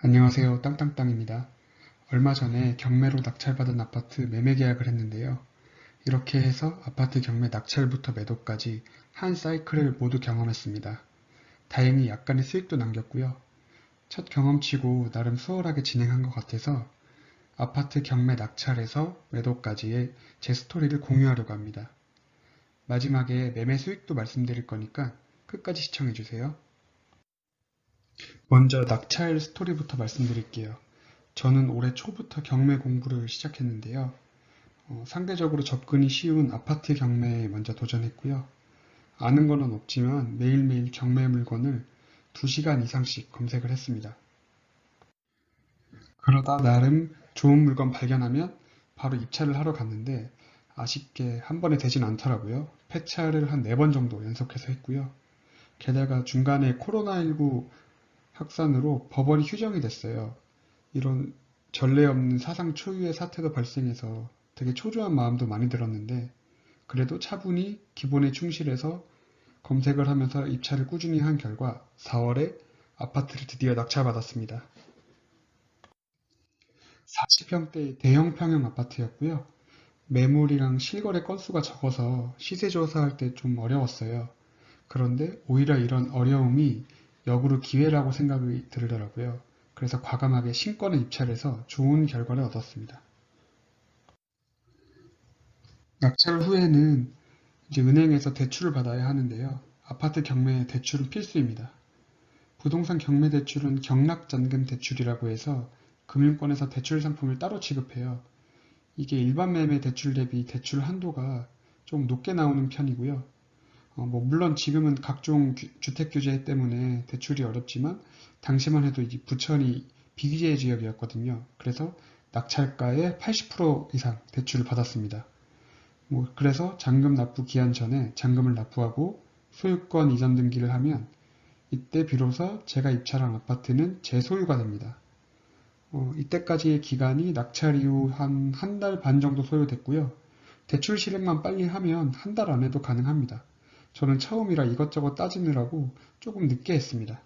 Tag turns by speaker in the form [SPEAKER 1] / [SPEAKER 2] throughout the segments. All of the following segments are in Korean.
[SPEAKER 1] 안녕하세요. 땅땅땅입니다. 얼마 전에 경매로 낙찰받은 아파트 매매 계약을 했는데요. 이렇게 해서 아파트 경매 낙찰부터 매도까지 한 사이클을 모두 경험했습니다. 다행히 약간의 수익도 남겼고요. 첫 경험치고 나름 수월하게 진행한 것 같아서 아파트 경매 낙찰에서 매도까지의 제 스토리를 공유하려고 합니다. 마지막에 매매 수익도 말씀드릴 거니까 끝까지 시청해주세요. 먼저 낙찰 스토리부터 말씀드릴게요. 저는 올해 초부터 경매 공부를 시작했는데요. 어, 상대적으로 접근이 쉬운 아파트 경매에 먼저 도전했고요. 아는 거는 없지만 매일매일 경매 물건을 2시간 이상씩 검색을 했습니다. 그러다 나름 좋은 물건 발견하면 바로 입찰을 하러 갔는데 아쉽게 한 번에 되진 않더라고요. 폐차를 한 4번 정도 연속해서 했고요. 게다가 중간에 코로나19 확산으로 법원이 휴정이 됐어요. 이런 전례 없는 사상 초유의 사태도 발생해서 되게 초조한 마음도 많이 들었는데 그래도 차분히 기본에 충실해서 검색을 하면서 입찰을 꾸준히 한 결과 4월에 아파트를 드디어 낙찰받았습니다. 40평대 대형 평형 아파트였고요. 매물이랑 실거래 건수가 적어서 시세 조사할 때 좀 어려웠어요. 그런데 오히려 이런 어려움이 역으로 기회라고 생각이 들더라고요. 그래서 과감하게 신권을 입찰해서 좋은 결과를 얻었습니다. 낙찰 후에는 이제 은행에서 대출을 받아야 하는데요. 아파트 경매 대출은 필수입니다. 부동산 경매 대출은 경락잔금 대출이라고 해서 금융권에서 대출 상품을 따로 지급해요. 이게 일반 매매 대출 대비 대출 한도가 좀 높게 나오는 편이고요. 어, 뭐 물론 지금은 각종 규- 주택 규제 때문에 대출이 어렵지만 당시만 해도 이 부천이 비규제 지역이었거든요. 그래서 낙찰가의 80% 이상 대출을 받았습니다. 뭐 그래서 잔금 납부 기한 전에 잔금을 납부하고 소유권 이전 등기를 하면 이때 비로소 제가 입찰한 아파트는 제 소유가 됩니다. 어, 이때까지의 기간이 낙찰 이후 한 한 달 반 정도 소요됐고요. 대출 실행만 빨리 하면 한 달 안에도 가능합니다. 저는 처음이라 이것저것 따지느라고 조금 늦게 했습니다.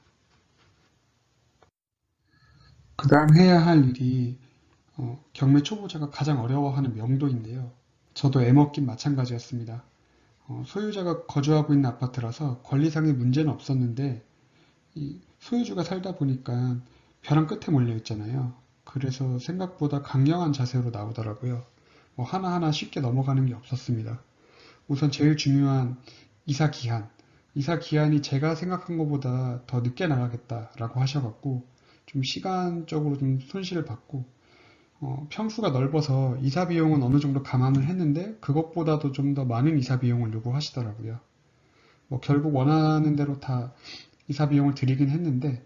[SPEAKER 1] 그 다음 해야 할 일이 어, 경매 초보자가 가장 어려워하는 명도인데요. 저도 애먹긴 마찬가지였습니다. 어, 소유자가 거주하고 있는 아파트라서 권리상의 문제는 없었는데 이 소유주가 살다 보니까 벼랑 끝에 몰려 있잖아요. 그래서 생각보다 강경한 자세로 나오더라고요. 뭐 하나하나 쉽게 넘어가는 게 없었습니다. 우선 제일 중요한 이사 기한. 이사 기한이 제가 생각한 것보다 더 늦게 나가겠다라고 하셔갖고 좀 시간적으로 좀 손실을 받고 어, 평수가 넓어서 이사 비용은 어느 정도 감안을 했는데 그것보다도 좀 더 많은 이사 비용을 요구하시더라고요. 뭐 결국 원하는 대로 다 이사 비용을 드리긴 했는데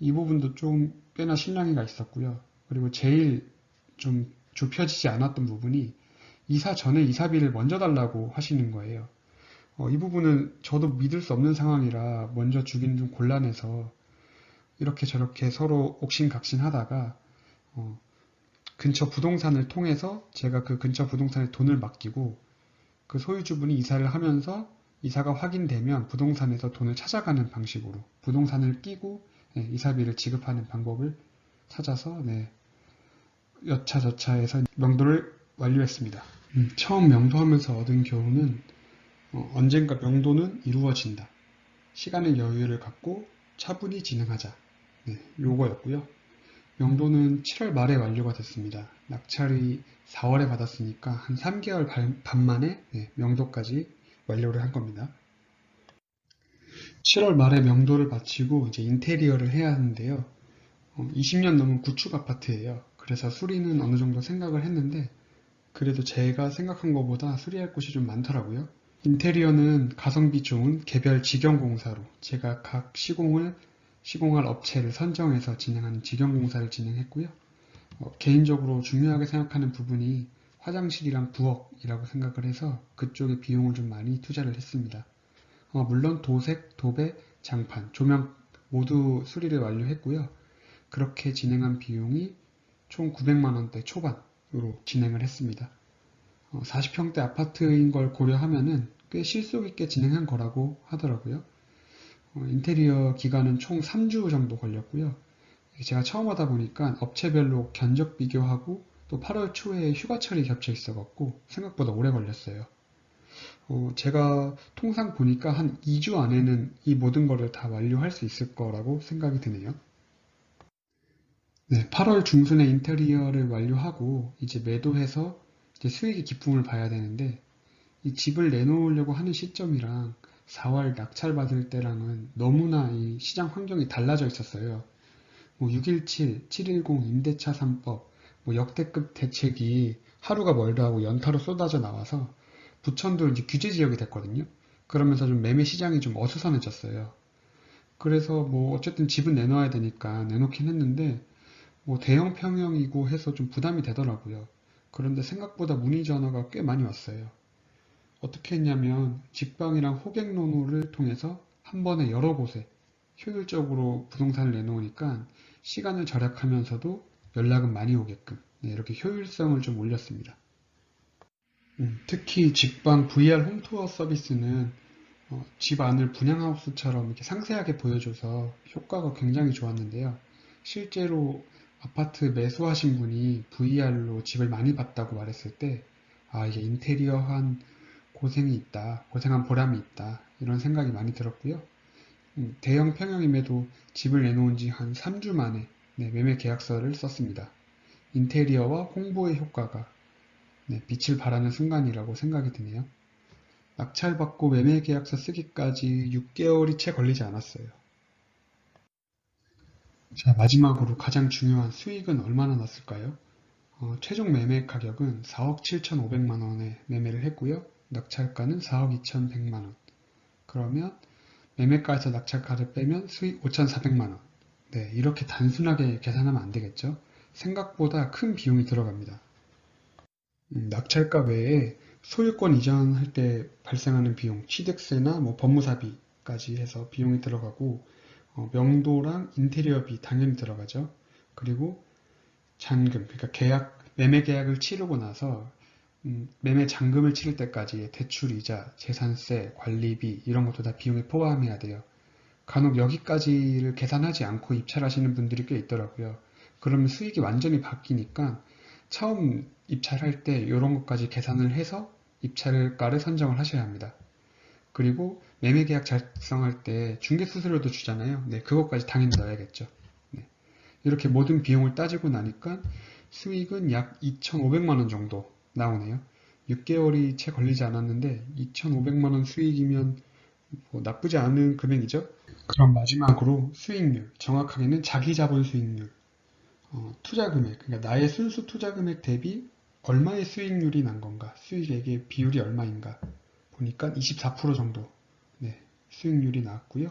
[SPEAKER 1] 이 부분도 좀 꽤나 실랑이가 있었고요. 그리고 제일 좀 좁혀지지 않았던 부분이 이사 전에 이사비를 먼저 달라고 하시는 거예요. 어, 이 부분은 저도 믿을 수 없는 상황이라 먼저 주기는 좀 곤란해서 이렇게 저렇게 서로 옥신각신 하다가 어, 근처 부동산을 통해서 제가 그 근처 부동산에 돈을 맡기고 그 소유주분이 이사를 하면서 이사가 확인되면 부동산에서 돈을 찾아가는 방식으로 부동산을 끼고 예, 이사비를 지급하는 방법을 찾아서 네, 여차저차해서 명도를 완료했습니다. 음, 처음 명도하면서 얻은 교훈은 어, 언젠가 명도는 이루어진다. 시간의 여유를 갖고 차분히 진행하자. 네, 요거였고요. 명도는 7월 말에 완료가 됐습니다. 낙찰이 4월에 받았으니까 한 3개월 반, 반 만에 네, 명도까지 완료를 한 겁니다. 7월 말에 명도를 마치고 이제 인테리어를 해야 하는데요. 어, 20년 넘은 구축 아파트예요. 그래서 수리는 어느 정도 생각을 했는데 그래도 제가 생각한 것보다 수리할 곳이 좀 많더라고요. 인테리어는 가성비 좋은 개별 직영공사로 제가 각 시공을 시공할 업체를 선정해서 진행하는 직영공사를 진행했고요. 어, 개인적으로 중요하게 생각하는 부분이 화장실이랑 부엌이라고 생각을 해서 그쪽에 비용을 좀 많이 투자를 했습니다. 어, 물론 도색, 도배, 장판, 조명 모두 수리를 완료했고요. 그렇게 진행한 비용이 총 900만 원대 초반으로 진행을 했습니다. 어, 40평대 아파트인 걸 고려하면은 꽤 실속 있게 진행한 거라고 하더라고요. 어, 인테리어 기간은 총 3주 정도 걸렸고요. 제가 처음 하다 보니까 업체별로 견적 비교하고 또 8월 초에 휴가철이 겹쳐 있어갖고 생각보다 오래 걸렸어요. 어, 제가 통상 보니까 한 2주 안에는 이 모든 거를 다 완료할 수 있을 거라고 생각이 드네요. 네, 8월 중순에 인테리어를 완료하고 이제 매도해서 이제 수익의 기쁨을 봐야 되는데 이 집을 내놓으려고 하는 시점이랑 4월 낙찰 받을 때랑은 너무나 이 시장 환경이 달라져 있었어요. 뭐 617, 710 임대차 3법, 뭐 역대급 대책이 하루가 멀다 하고 연타로 쏟아져 나와서 부천도 이제 규제 지역이 됐거든요. 그러면서 좀 매매 시장이 좀 어수선해졌어요. 그래서 뭐 어쨌든 집은 내놔야 되니까 내놓긴 했는데 뭐 대형 평형이고 해서 좀 부담이 되더라고요. 그런데 생각보다 문의 전화가 꽤 많이 왔어요. 어떻게 했냐면 직방이랑 호객 노노를 통해서 한 번에 여러 곳에 효율적으로 부동산을 내놓으니까 시간을 절약하면서도 연락은 많이 오게끔 네, 이렇게 효율성을 좀 올렸습니다. 음, 특히 직방 VR 홈투어 서비스는 어, 집 안을 분양하우스처럼 이렇게 상세하게 보여줘서 효과가 굉장히 좋았는데요. 실제로 아파트 매수하신 분이 VR로 집을 많이 봤다고 말했을 때, 아, 이게 인테리어 한 고생이 있다, 고생한 보람이 있다, 이런 생각이 많이 들었고요. 음, 대형 평형임에도 집을 내놓은 지 한 3주 만에 네, 매매 계약서를 썼습니다. 인테리어와 홍보의 효과가 네, 빛을 발하는 순간이라고 생각이 드네요. 낙찰받고 매매 계약서 쓰기까지 6개월이 채 걸리지 않았어요. 자, 마지막으로 가장 중요한 수익은 얼마나 났을까요? 어, 최종 매매 가격은 4억 7,500만 원에 매매를 했고요. 낙찰가는 4억 2,100만 원. 그러면 매매가에서 낙찰가를 빼면 수익 5,400만 원. 네, 이렇게 단순하게 계산하면 안 되겠죠? 생각보다 큰 비용이 들어갑니다. 음, 낙찰가 외에 소유권 이전할 때 발생하는 비용, 취득세나 뭐 법무사비까지 해서 비용이 들어가고 어, 명도랑 인테리어비 당연히 들어가죠. 그리고 잔금, 그러니까 계약, 매매 계약을 치르고 나서 음, 매매 잔금을 치를 때까지 대출 이자, 재산세, 관리비 이런 것도 다 비용에 포함해야 돼요. 간혹 여기까지를 계산하지 않고 입찰하시는 분들이 꽤 있더라고요. 그러면 수익이 완전히 바뀌니까 처음 입찰할 때 이런 것까지 계산을 해서 입찰가를 선정을 하셔야 합니다. 그리고 매매 계약 작성할 때 중개 수수료도 주잖아요. 네, 그것까지 당연히 넣어야겠죠. 네. 이렇게 모든 비용을 따지고 나니까 수익은 약 2,500만 원 정도 나오네요. 6개월이 채 걸리지 않았는데 2,500만 원 수익이면 뭐 나쁘지 않은 금액이죠. 그럼 마지막으로 수익률, 정확하게는 자기 자본 수익률, 어, 투자 금액, 그러니까 나의 순수 투자 금액 대비 얼마의 수익률이 난 건가, 수익액의 비율이 얼마인가 보니까 24% 정도 네, 수익률이 나왔고요.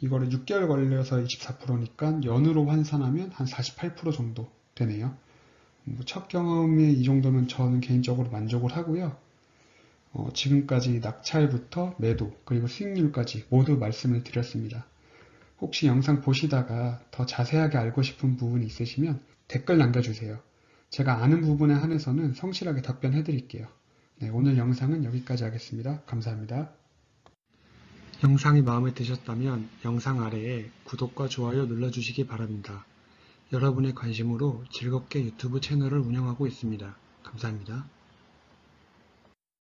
[SPEAKER 1] 이거를 6개월 걸려서 24%니까 연으로 환산하면 한 48% 정도 되네요. 뭐첫 경험에 이 정도면 저는 개인적으로 만족을 하고요. 어, 지금까지 낙찰부터 매도 그리고 수익률까지 모두 말씀을 드렸습니다. 혹시 영상 보시다가 더 자세하게 알고 싶은 부분이 있으시면 댓글 남겨주세요. 제가 아는 부분에 한해서는 성실하게 답변해 드릴게요. 네, 오늘 영상은 여기까지 하겠습니다. 감사합니다. 영상이 마음에 드셨다면 영상 아래에 구독과 좋아요 눌러주시기 바랍니다. 여러분의 관심으로 즐겁게 유튜브 채널을 운영하고 있습니다. 감사합니다.